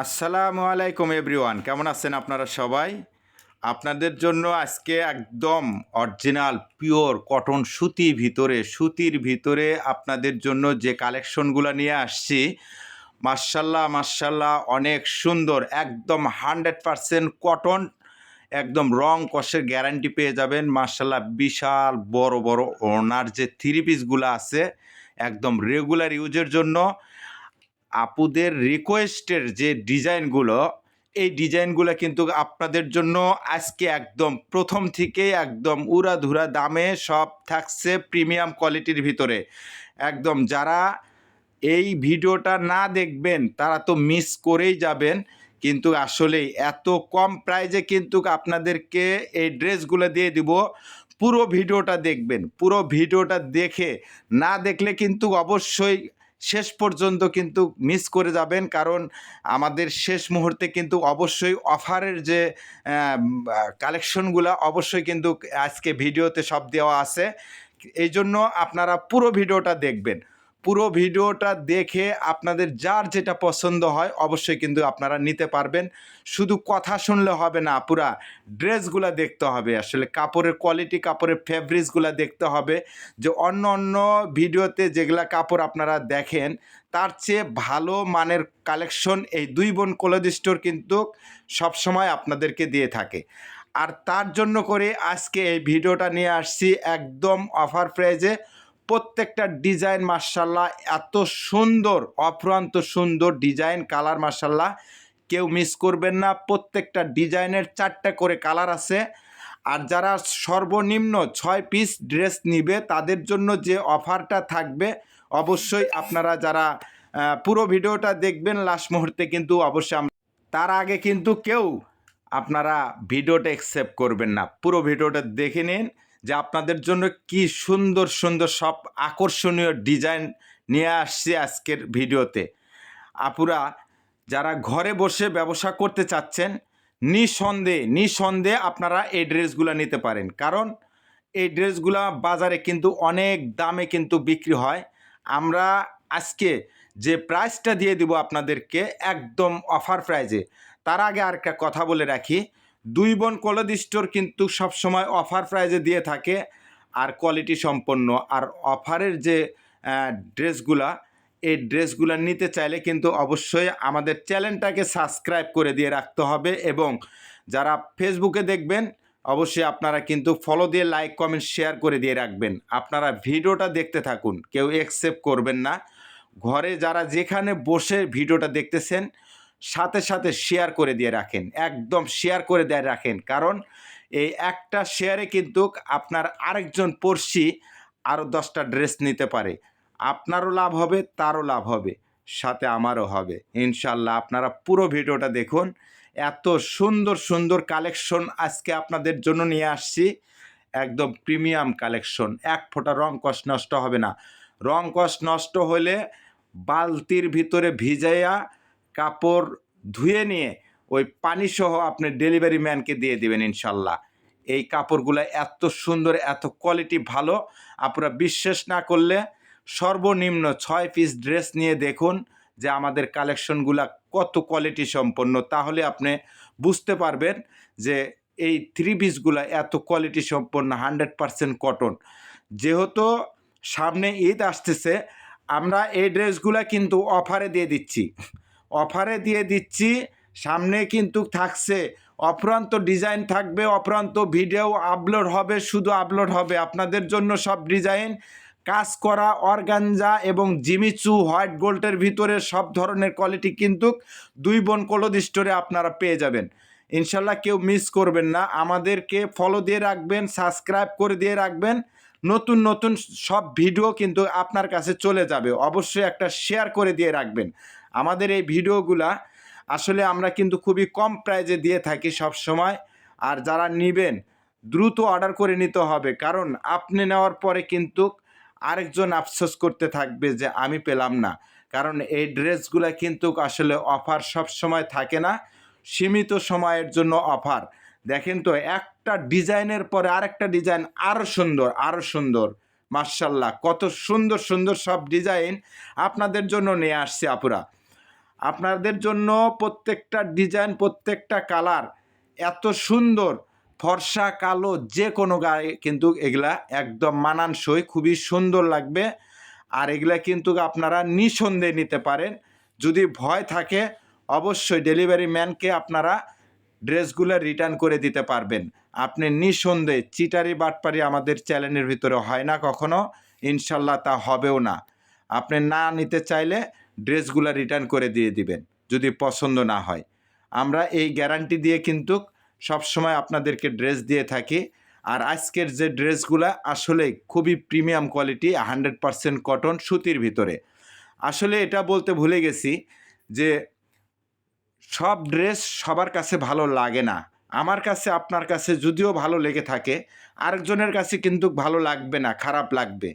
আসসালামু আলাইকুম এভরিওয়ান, কেমন আছেন আপনারা সবাই? আপনাদের জন্য আজকে একদম অরিজিনাল, পিওর কটন সুতি ভিতরে, সুতির ভিতরে আপনাদের জন্য যে কালেকশনগুলো নিয়ে আসছি মার্শাল্লাহ মার্শাল্লাহ অনেক সুন্দর, একদম হান্ড্রেড পারসেন্ট কটন, একদম রং কষের গ্যারান্টি পেয়ে যাবেন। মার্শাল্লাহ বিশাল বড় বড় ওনার যে থ্রি পিসগুলো আছে, একদম রেগুলার ইউজের জন্য। আপুদের রিকোয়েস্টের যে ডিজাইনগুলো এই ডিজাইনগুলো কিন্তু আপনাদের জন্য আজকে একদম প্রথম থেকে একদম উড়াধুরা দামে সব থাকছে প্রিমিয়াম কোয়ালিটির ভিতরে। একদম যারা এই ভিডিওটা না দেখবেন, তারা তো মিস করেই যাবেন। কিন্তু আসলে এত কম প্রাইজে কিন্তু আপনাদেরকে এই ড্রেসগুলো দিয়ে দিব। পুরো ভিডিওটা দেখবেন, পুরো ভিডিওটা দেখে না দেখলে কিন্তু অবশ্যই শেষ পর্যন্ত কিন্তু মিস করে যাবেন। কারণ আমাদের শেষ মুহূর্তে কিন্তু অবশ্যই অফারের যে কালেকশনগুলো অবশ্যই কিন্তু আজকে ভিডিওতে সব দেওয়া আছে। এই জন্য আপনারা পুরো ভিডিওটা দেখবেন। পুরো ভিডিওটা দেখে আপনাদের যার যেটা পছন্দ হয় অবশ্যই কিন্তু আপনারা নিতে পারবেন। শুধু কথা শুনলে হবে না, পুরা ড্রেসগুলো দেখতে হবে। আসলে কাপড়ের কোয়ালিটি কাপড়ের ফেব্রিক্সগুলো দেখতে হবে যে অন্য অন্য ভিডিওতে যেগুলা কাপড় আপনারা দেখেন, তার চেয়ে ভালো মানের কালেকশন এই দুই বোন কোলদ স্টোর কিন্তু সবসময় আপনাদেরকে দিয়ে থাকে। আর তার জন্য করে আজকে এই ভিডিওটা নিয়ে আসছি একদম অফার প্রাইজে প্রত্যেকটা ডিজাইন মার্শাল্লাহ এত সুন্দর অপ্রান্ত সুন্দর ডিজাইন, কালার মার্শাল্লাহ কেউ মিস করবেন না, প্রত্যেকটা ডিজাইনের চারটা করে কালার আছে। আর যারা সর্বনিম্ন ছয় পিস ড্রেস নিবে, তাদের জন্য যে অফারটা থাকবে, অবশ্যই আপনারা যারা পুরো ভিডিওটা দেখবেন লাস্ট মুহূর্তে কিন্তু অবশ্যই তার আগে কিন্তু কেউ আপনারা ভিডিওটা অ্যাকসেপ্ট করবেন না। পুরো ভিডিওটা দেখে নিন। যে আপনাদের জন্য কি সুন্দর সুন্দর সব আকর্ষণীয় ডিজাইন নিয়ে আসছি আজকের ভিডিওতে। আপুরা, যারা ঘরে বসে ব্যবসা করতে চাচ্ছেন, নিঃসন্দেহে নিঃসন্দেহে আপনারা এই ড্রেসগুলো নিতে পারেন। কারণ এই ড্রেসগুলো বাজারে কিন্তু অনেক দামে কিন্তু বিক্রি হয়। আমরা আজকে যে প্রাইসটা দিয়ে দিব আপনাদেরকে, একদম অফার প্রাইজে তার আগে আর একটা কথা বলে রাখি। দুই বোন কলদ স্টোর কিন্তু সবসময় অফার প্রাইজে দিয়ে থাকে আর কোয়ালিটি সম্পন্ন। আর অফারের যে ড্রেসগুলা এই ড্রেসগুলো নিতে চাইলে কিন্তু অবশ্যই আমাদের চ্যানেলটাকে সাবস্ক্রাইব করে দিয়ে রাখতে হবে এবং যারা ফেসবুকে দেখবেন, অবশ্যই আপনারা কিন্তু ফলো দিয়ে লাইক কমেন্ট শেয়ার করে দিয়ে রাখবেন। আপনারা ভিডিওটা দেখতে থাকুন, কেউ অ্যাকসেপ্ট করবেন না। ঘরে যারা যেখানে বসে ভিডিওটা দেখতেছেন সাথে সাথে শেয়ার করে দিয়ে রাখেন, একদম শেয়ার করে দিয়ে রাখেন। কারণ এই একটা শেয়ারে কিন্তু আপনার আরেকজন পড়শি আরও দশটা ড্রেস নিতে পারে। আপনারও লাভ হবে, তারও লাভ হবে, সাথে আমারও হবে। ইনশাল্লাহ আপনারা পুরো ভিডিওটা দেখুন। এত সুন্দর সুন্দর কালেকশন আজকে আপনাদের জন্য নিয়ে আসছি। একদম প্রিমিয়াম কালেকশন এক ফোঁটা রং কষ নষ্ট হবে না। রং কষ নষ্ট হলে বালতির ভিতরে ভিজাইয়া কাপড় ধুয়ে নিয়ে ওই পানিসহ আপনি ডেলিভারি ম্যানকে দিয়ে দেবেন ইনশাল্লাহ। এই কাপড়গুলো এত সুন্দর, এত কোয়ালিটি ভালো। আপনারা বিশ্বাস না করলে সর্বনিম্ন ছয় পিস ড্রেস নিয়ে দেখুন যে আমাদের কালেকশনগুলো কত কোয়ালিটি সম্পন্ন। তাহলে আপনি বুঝতে পারবেন যে এই থ্রি পিসগুলা এত কোয়ালিটি সম্পন্ন হান্ড্রেড পারসেন্ট কটন যেহেতু সামনে ঈদ আসতেছে, আমরা এই ড্রেসগুলো কিন্তু অফারে দিয়ে দিচ্ছি। অফারে দিয়ে দিচ্ছি। সামনে কিন্তু থাকছে। অপ্রান্ত ডিজাইন থাকবে অপ্রান্ত ভিডিও আপলোড হবে, শুধু আপলোড হবে। আপনাদের জন্য সব ডিজাইন, কাজ করা, অর্গানজা এবং জিমিচু হোয়াইট গোল্ডের ভিতরে সব ধরনের কোয়ালিটি কিন্তু দুই বোন কোলদ স্টোরে আপনারা পেয়ে যাবেন। ইনশাল্লাহ কেউ মিস করবেন না। আমাদেরকে ফলো দিয়ে রাখবেন সাবস্ক্রাইব করে দিয়ে রাখবেন। নতুন নতুন সব ভিডিও কিন্তু আপনার কাছে চলে যাবে। অবশ্যই একটা শেয়ার করে দিয়ে রাখবেন। আমাদের এই ভিডিওগুলা আসলে আমরা কিন্তু খুবই কম প্রাইজে দিয়ে থাকি সব সময়। আর যারা নেবেন, দ্রুত অর্ডার করে নিতে হবে। কারণ আপনি নেওয়ার পরে কিন্তু আরেকজন আফসোস করতে থাকবে যে, আমি পেলাম না। কারণ এই ড্রেসগুলো কিন্তু আসলে অফার সব সময় থাকে না। সীমিত সময়ের জন্য অফার। দেখেন তো, একটা ডিজাইনের পরে আরেকটা ডিজাইন আরও সুন্দর আরও সুন্দর। মার্শাল্লাহ কত সুন্দর সুন্দর সব ডিজাইন আপনাদের জন্য নিয়ে আসছে আপুরা। আপনাদের জন্য প্রত্যেকটা ডিজাইন, প্রত্যেকটা কালার এত সুন্দর। ফর্সা, কালো যে কোনো গায়ে কিন্তু এগুলা একদম মানানসই, খুবই সুন্দর লাগবে। আর এগুলা কিন্তু আপনারা নিঃসন্দেহে নিতে পারেন। যদি ভয় থাকে, অবশ্যই ডেলিভারি ম্যানকে আপনারা ড্রেসগুলো রিটার্ন করে দিতে পারবেন। আপনি নিঃসন্দেহে চিটারি, বাটপারি আমাদের চ্যানেলের ভিতরে হয় না কখনো। ইনশাল্লাহ তা হবেও না। আপনি না নিতে চাইলে ড্রেসগুলো রিটার্ন করে দিয়ে দিবেন, যদি পছন্দ না হয়। আমরা এই গ্যারান্টি দিয়ে কিন্তু সবসময় আপনাদেরকে ড্রেস দিয়ে থাকি। আর আজকের যে ড্রেসগুলো আসলে খুবই premium quality hundred percent cotton সুতির ভিতরে। আসলে এটা বলতে ভুলে গেছি যে সব ড্রেস সবার কাছে ভালো লাগে না। আমার কাছে, আপনার কাছে যদিও ভালো লেগে থাকে, আরেকজনের কাছে কিন্তু ভালো লাগবে না, খারাপ লাগবে।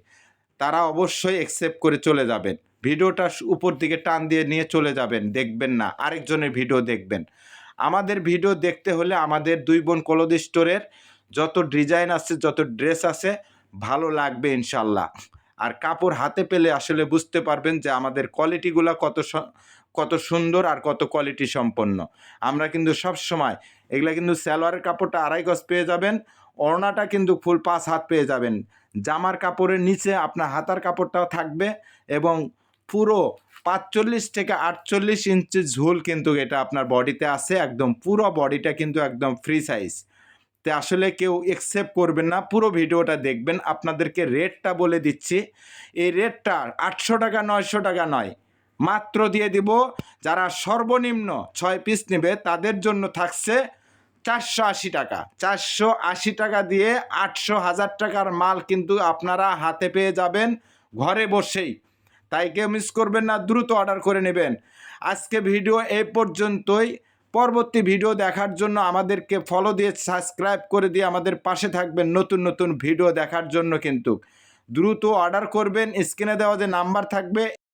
তারা অবশ্যই অ্যাকসেপ্ট করে চলে যাবেন। ভিডিওটা উপর দিকে টান দিয়ে নিয়ে চলে যাবেন, দেখবেন না, আরেকজনের ভিডিও দেখবেন। আমাদের ভিডিও দেখতে হলে আমাদের দুই বোন কলদ স্টোরের যত ডিজাইন আছে, যত ড্রেস আছে, ভালো লাগবে ইনশাল্লাহ। আর কাপড় হাতে পেলে আসলে বুঝতে পারবেন যে আমাদের কোয়ালিটিগুলো কত কত সুন্দর আর কত কোয়ালিটি সম্পন্ন। আমরা কিন্তু সব সময় এগুলা কিন্তু সালোয়ারের কাপড়টা আড়াই গজ পেয়ে যাবেন, ওড়নাটা কিন্তু ফুল পাঁচ হাত পেয়ে যাবেন। জামার কাপড়ের নিচে আপনার হাতার কাপড়টাও থাকবে এবং পুরো পাঁচচল্লিশ থেকে আটচল্লিশ ইঞ্চি ঝুল কিন্তু এটা আপনার বডিতে আছে, একদম পুরো বডিটা কিন্তু একদম ফ্রি সাইজ তো আসলে কেউ একসেপ্ট করবেন না, পুরো ভিডিওটা দেখবেন। আপনাদেরকে রেটটা বলে দিচ্ছি। এই রেটটা আটশো টাকা, নয়শো টাকা নয়। মাত্র দিয়ে দিব, যারা সর্বনিম্ন ছয় পিস নেবে, তাদের জন্য থাকছে চারশো আশি টাকা। চারশো আশি টাকা দিয়ে আটশো হাজার টাকার মাল কিন্তু আপনারা হাতে পেয়ে যাবেন ঘরে বসেই। তাই কেউ মিস করবেন না, দ্রুত অর্ডার করে নেবেন। আজকে ভিডিও এই পর্যন্তই। পরবর্তী ভিডিও দেখার জন্য আমাদেরকে ফলো দিয়ে সাবস্ক্রাইব করে দিয়ে আমাদের পাশে থাকবেন নতুন নতুন ভিডিও দেখার জন্য কিন্তু। দ্রুত অর্ডার করবেন স্ক্রিনে দেওয়া যে নাম্বার থাকবে